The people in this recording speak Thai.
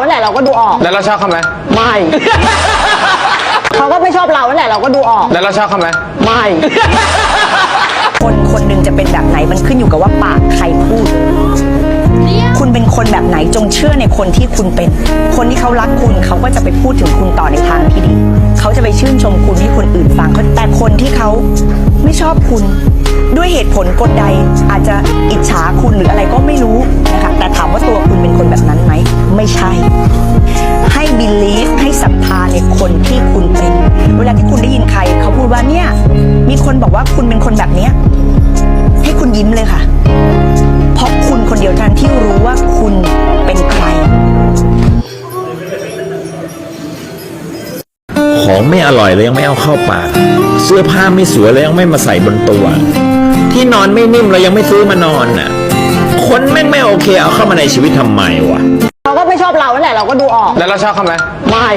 นั่นแหละเราก็ดูออกแล้วเราชอบเขาไหมไม่ เขาก็ไม่ชอบเรานั่นแหละเราก็ดูออกแล้วเราชอบเขาไหมไม่ คนคนหนึ่งจะเป็นแบบไหนมันขึ้นอยู่กับว่าปากใครพูด คุณเป็นคนแบบไหนจงเชื่อในคนที่คุณเป็น คนที่เขารักคุณเขาก็จะไปพูดถึงคุณต่อในทางที่ดี เขาจะไปชื่นชมคุณให้คนอื่นฟังเขาแต่คนที่เขาไม่ชอบคุณ ด้วยเหตุผลกดใดอาจจะอิจฉาคุณหรืออะไรก็ไม่รู้นะคะแต่ถามว่าตัว ไม่ใช่ ให้ believe ให้ศรัทธาในคนที่คุณเป็น เวลาที่คุณได้ยินใครเขาพูดว่าเนี่ย มีคนบอกว่าคุณเป็นคนแบบเนี้ยให้คุณยิ้มเลยค่ะ เพราะคุณคนเดียวเท่านั้นที่รู้ว่าคุณเป็นใคร ของไม่อร่อยเลยยังไม่เอาเข้าปาก เสื้อผ้าไม่สวยเลยยังไม่มาใส่บนตัว ที่นอนไม่นิ่มเรายังไม่ซื้อมานอนน่ะ คนแม่งไม่โอเคเอาเข้ามาในชีวิตทำไมวะ ก็ไม่ชอบเรานั่นแหละเราก็ดูออก แล้วเราชอบเขาไหมไม่